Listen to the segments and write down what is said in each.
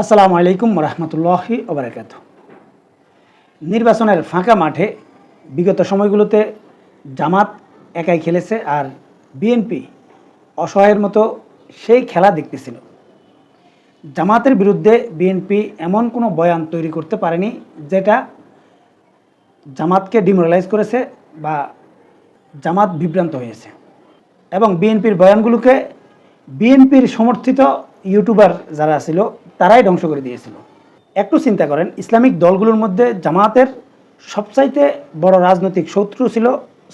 আসসালামু আলাইকুম রহমতুল্লাহি ওবরাকাত নির্বাচনের ফাঁকা মাঠে বিগত সময়গুলোতে জামাত একাই খেলেছে আর বিএনপি অসহায়ের মতো সেই খেলা দেখতেছিল। জামাতের বিরুদ্ধে বিএনপি এমন কোনো বয়ান তৈরি করতে পারেনি যেটা জামাতকে ডিমোরালাইজ করেছে বা জামাত বিভ্রান্ত হয়েছে। এবং বিএনপির বয়ানগুলোকে বিএনপির সমর্থিত ইউটিউবার যারা ছিল তারাই ধ্বংস করে দিয়েছিল। একটু চিন্তা করেন, ইসলামিক দলগুলোর মধ্যে জামাতের সবচাইতে বড় রাজনৈতিক শত্রু ছিল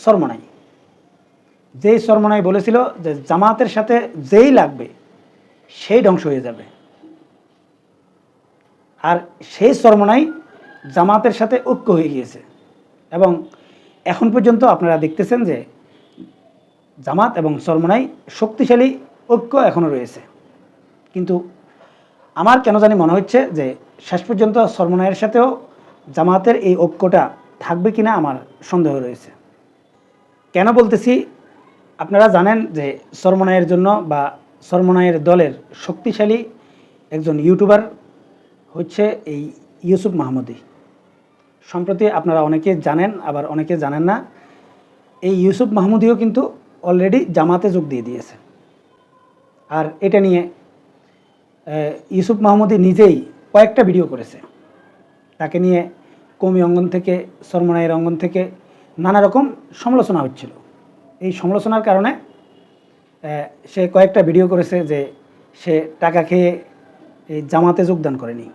সরমনাই। যেই সরমনাই বলেছিল যে জামাতের সাথে যেই লাগবে, সেই ধ্বংস হয়ে যাবে। আর সেই সরমনাই জামাতের সাথে ঐক্য হয়ে গিয়েছে। এবং এখন পর্যন্ত আপনারা দেখতেছেন যে জামাত এবং সরমনাই শক্তিশালী, ঐক্য এখনও রয়েছে। কিন্তু আমার কেন জানি মনে হচ্ছে যে শেষ পর্যন্ত সরমনাইয়ের সাথেও জামাতের এই ঐক্যটা থাকবে কিনা আমার সন্দেহ রয়েছে। কেন বলতেছি, আপনারা জানেন যে সরমনাইয়ের জন্য বা সরমনাইয়ের দলের শক্তিশালী একজন ইউটিউবার হচ্ছে এই ইউসুফ মাহমুদি। সম্প্রতি আপনারা অনেকে জানেন, আবার অনেকে জানেন না, এই ইউসুফ মাহমুদিও কিন্তু অলরেডি জামাতে যোগ দিয়ে দিয়েছে। আর এটা নিয়ে ইউসুফ মাহমুদি নিজেই কয়েকটা ভিডিও করেছে। তাকে নিয়ে কমি অঙ্গন থেকে সরমনাইয়ের অঙ্গন থেকে নানা রকম সমালোচনা হচ্ছিল। এই সমালোচনার কারণে সে কয়েকটা ভিডিও করেছে যে সে টাকা খেয়ে এই জামাতে যোগদান করেনি।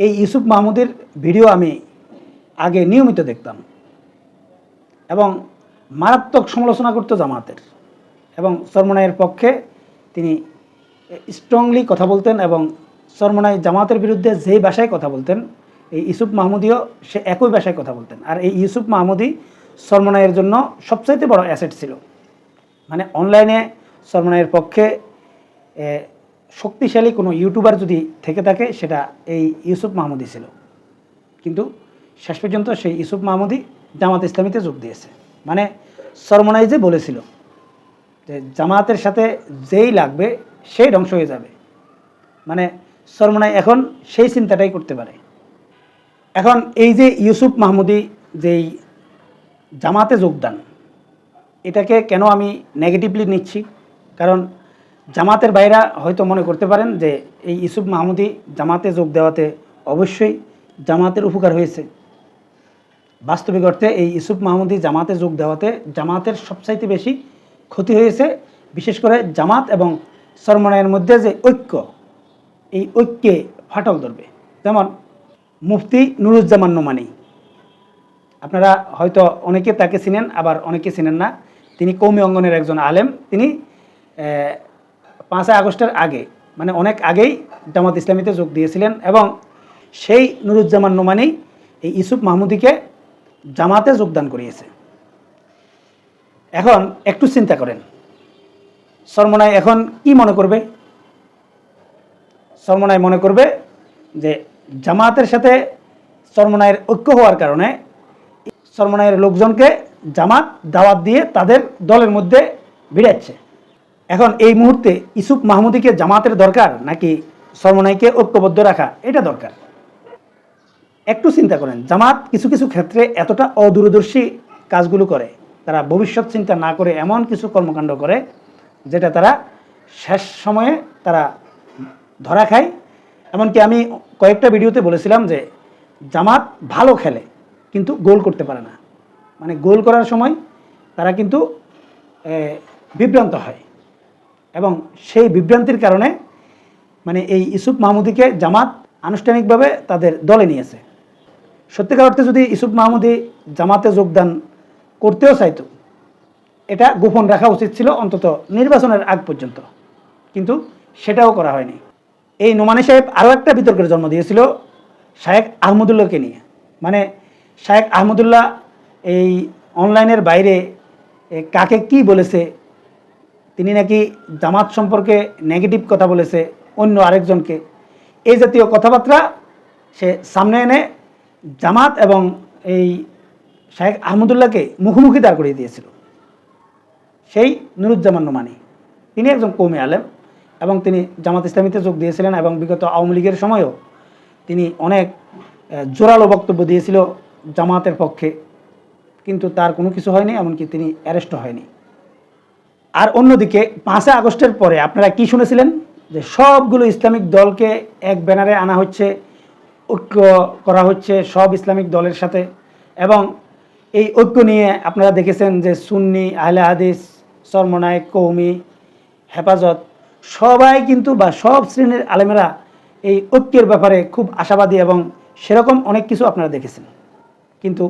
এই ইউসুফ মাহমুদের ভিডিও আমি আগে নিয়মিত দেখতাম। এবং মারাত্মক সমালোচনা করতো জামাতের। এবং সরমনাইয়ের পক্ষে তিনি স্ট্রংলি কথা বলতেন এবং সরমনাই জামাতের বিরুদ্ধে যেই ভাষায় কথা বলতেন, এই ইউসুফ মাহমুদিও সে একই ভাষায় কথা বলতেন। আর এই ইউসুফ মাহমুদি সরমনাইয়ের জন্য সবচাইতে বড় অ্যাসেট ছিল। মানে অনলাইনে সরমনাইয়ের পক্ষে শক্তিশালী কোনো ইউটিউবার যদি থেকে থাকে, সেটা এই ইউসুফ মাহমুদি ছিল। কিন্তু শেষ পর্যন্ত সেই ইউসুফ মাহমুদি জামাত ইসলামীতে যোগ দিয়েছে। মানে সরমনাই যে বলেছিল যে জামাতের সাথে যেই লাগবে সেই ধ্বংস হয়ে যাবে। মানে সরমনাই এখন সেই চিন্তাটাই করতে পারে। এখন এই যে ইউসুফ মাহমুদি যেই জামাতে যোগদান, এটাকে কেন আমি নেগেটিভলি নিচ্ছি? কারণ জামাতের বাইরা হয়তো মনে করতে পারেন যে এই ইউসুফ মাহমুদি জামাতে যোগ দেওয়াতে অবশ্যই জামাতের উপকার হয়েছে। বাস্তবিক অর্থে এই ইউসুফ মাহমুদি জামাতে যোগ দেওয়াতে জামাতের সবচাইতে বেশি ক্ষতি হয়েছে, বিশেষ করে জামাত এবং সরমনায়ের মধ্যে যে ঐক্য, এই ঐক্যে ফাটল ধরবে। যেমন মুফতি নুরুজ্জামান নোমানি। আপনারা হয়তো অনেকে তাকে চিনেন, আবার অনেকে চিনেন না। তিনি কৌমি অঙ্গনের একজন আলেম। তিনি পাঁচই আগস্টের আগে মানে অনেক আগেই জামাত ইসলামীতে যোগ দিয়েছিলেন এবং সেই নুরুজ্জামান নোমানি এই ইসুফ মাহমুদিকে জামাতে যোগদান করিয়েছে। এখন একটু চিন্তা করেন। সরমনায় এখন কি মনে করবে? সরমনায় মনে করবে যে জামাতের সাথে সরমনায়ের ঐক্য হওয়ার কারণে সরমনায়ের লোকজনকে জামাত দাওয়াত দিয়ে তাদের দলের মধ্যে ভিড়াচ্ছে। এখন এই মুহূর্তে ইসুফ মাহমুদিকে জামাতের দরকার নাকি সরমনাইকে ঐক্যবদ্ধ রাখা এটা দরকার? একটু চিন্তা করেন, জামাত কিছু কিছু ক্ষেত্রে এতটা অদূরদর্শী কাজগুলো করে, তারা ভবিষ্যৎ চিন্তা না করে এমন কিছু কর্মকাণ্ড করে যেটা তারা শেষ সময়ে তারা ধরা খায়। এমনকি আমি কয়েকটা ভিডিওতে বলেছিলাম যে জামাত ভালো খেলে, কিন্তু গোল করতে পারে না। মানে গোল করার সময় তারা কিন্তু বিভ্রান্ত হয়। এবং সেই বিভ্রান্তির কারণে মানে এই ইসুফ মাহমুদিকে জামাত আনুষ্ঠানিকভাবে তাদের দলে নিয়েছে। সত্যিকার অর্থে যদি ইসুফ মাহমুদি জামাতে যোগদান করতেও চাইতো এটা গোপন রাখা উচিত ছিল অন্তত নির্বাচনের আগ পর্যন্ত। কিন্তু সেটাও করা হয়নি। এই নোমানি সাহেব আরও একটা বিতর্কের জন্ম দিয়েছিল শায়েক আহমদুল্লাহকে নিয়ে। মানে শায়েক আহমদুল্লাহ এই অনলাইনের বাইরে কাকে কি বলেছে, তিনি নাকি জামাত সম্পর্কে নেগেটিভ কথা বলেছে অন্য আরেকজনকে, এই জাতীয় কথাবার্তা সে সামনে এনে জামাত এবং এই শাহেখ আহমদুল্লাহকে মুখোমুখি দাঁড় করিয়ে দিয়েছিল। সেই নুরুজ্জামান নোমানি। তিনি একজন কৌমি আলেম এবং তিনি জামাত ইসলামীতে যোগ দিয়েছিলেন এবং বিগত আওয়ামী লীগের সময়ও তিনি অনেক জোরালো বক্তব্য দিয়েছিল জামাতের পক্ষে। কিন্তু তার কোনো কিছু হয়নি, এমনকি তিনি অ্যারেস্ট হয়নি। আর অন্যদিকে পাঁচই আগস্টের পরে আপনারা কি শুনেছিলেন? যে সবগুলো ইসলামিক দলকে এক ব্যানারে আনা হচ্ছে, ঐক্য করা হচ্ছে সব ইসলামিক দলের সাথে এবং এই ঐক্য নিয়ে আপনারা দেখেছেন যে সুন্নি, আহলে হাদিস সরমনায় কৌমি, হেফাজত, সবাই কিন্তু বা সব শ্রেণির আলেমেরা এই ঐক্যের ব্যাপারে খুব আশাবাদী এবং সেরকম অনেক কিছু আপনারা দেখেছেন। কিন্তু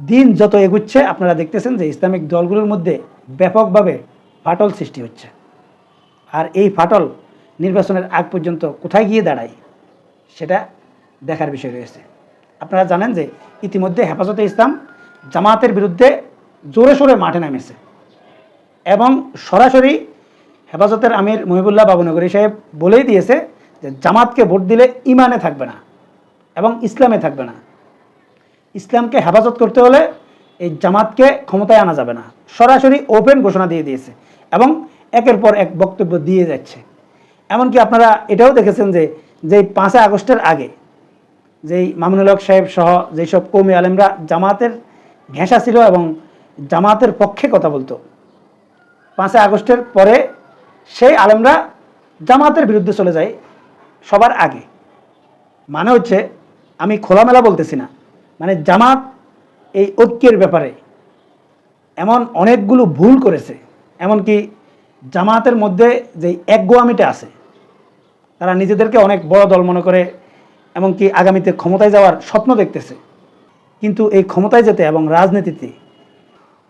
দিন যত এগুচ্ছে, আপনারা দেখতেছেন যে ইসলামিক দলগুলোর মধ্যে ব্যাপকভাবে ফাটল সৃষ্টি হচ্ছে। আর এই ফাটল নির্বাচনের আগ পর্যন্ত কোথায় গিয়ে দাঁড়ায়, সেটা দেখার বিষয় রয়েছে। আপনারা জানেন যে ইতিমধ্যে হেফাজতে ইসলাম জামাতের বিরুদ্ধে জোরে সোরে মাঠে নামেছে। এবং সরাসরি হেফাজতের আমির মহিবুল্লাহ বাবুনগরী সাহেব বলেই দিয়েছে যে জামাতকে ভোট দিলে ইমানে থাকবে না এবং ইসলামে থাকবে না। ইসলামকে হেফাজত করতে হলে এই জামাতকে ক্ষমতায় আনা যাবে না। সরাসরি ওপেন ঘোষণা দিয়ে দিয়েছে এবং একের পর এক বক্তব্য দিয়ে যাচ্ছে। এমনকি আপনারা এটাও দেখেছেন যে যেই পাঁচই আগস্টের আগে যেই মামুনুল হক সাহেব সহ যেসব কৌমি আলেমরা জামাতের ঘেঁষা ছিল এবং জামাতের পক্ষে কথা বলতো। পাঁচই আগস্টের পরে সেই আলেমরা জামাতের বিরুদ্ধে চলে যায় সবার আগে। মানে হচ্ছে আমি খোলামেলা বলতেছি না মানে জামাত এই ঐক্যের ব্যাপারে এমন অনেকগুলো ভুল করেছে, এমনকি জামাতের মধ্যে যে একগোয়ামিটা আছে, তারা নিজেদেরকে অনেক বড় দল মনে করে, এমনকি আগামীতে ক্ষমতায় যাওয়ার স্বপ্ন দেখতেছে। কিন্তু এই ক্ষমতায় যেতে এবং রাজনীতিতে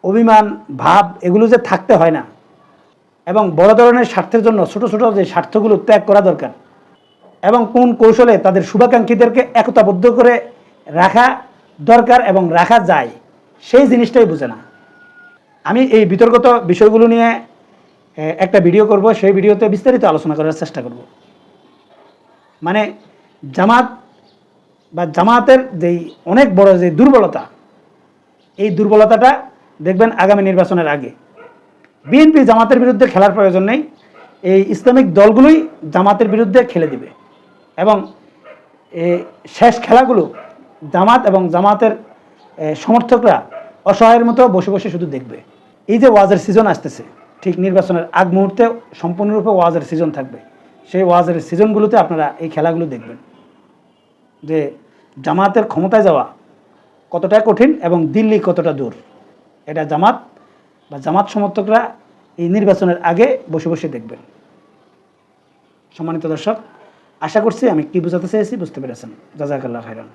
অভিমান, ভাব এগুলো যে থাকতে হয় না। এবং বড় ধরনের স্বার্থের জন্য ছোট ছোট যে স্বার্থগুলো ত্যাগ করা দরকার। এবং কোন কৌশলে তাদের শুভাকাঙ্ক্ষীদেরকে একতাবদ্ধ করে রাখা দরকার এবং রাখা যায়, সেই জিনিসটাই বোঝে না। আমি এই বিতর্কত বিষয়গুলো নিয়ে একটা ভিডিও করব, সেই ভিডিওতে বিস্তারিত আলোচনা করার চেষ্টা করব। মানে জামাত জামাতের যেই অনেক বড় যে দুর্বলতা, এই দুর্বলতাটা দেখবেন আগামী নির্বাচনের আগে। বিএনপি জামাতের বিরুদ্ধে খেলার প্রয়োজন নেই, এই ইসলামিক দলগুলোই জামাতের বিরুদ্ধে খেলে দিবে। এবং শেষ খেলাগুলো জামাত এবং জামাতের সমর্থকরা অসহায়ের মতো বসে বসে শুধু দেখবে। এই যে ওয়াজের সিজন আসতেছে, ঠিক নির্বাচনের আগ মুহূর্তে সম্পূর্ণরূপে ওয়াজের সিজন থাকবে। সেই ওয়াজের সিজনগুলোতে আপনারা এই খেলাগুলো দেখবেন। যে জামাতের ক্ষমতায় যাওয়া কতটা কঠিন এবং দিল্লি কতটা দূর? এটা জামাত বা জামাত সমর্থকরা এই নির্বাচনের আগে বসে বসে দেখবেন। সম্মানিত দর্শক, আশা করছি আমি কি বোঝাতে চেয়েছি বুঝতে পেরেছেন। জাজাকাল্লাহ খাইরান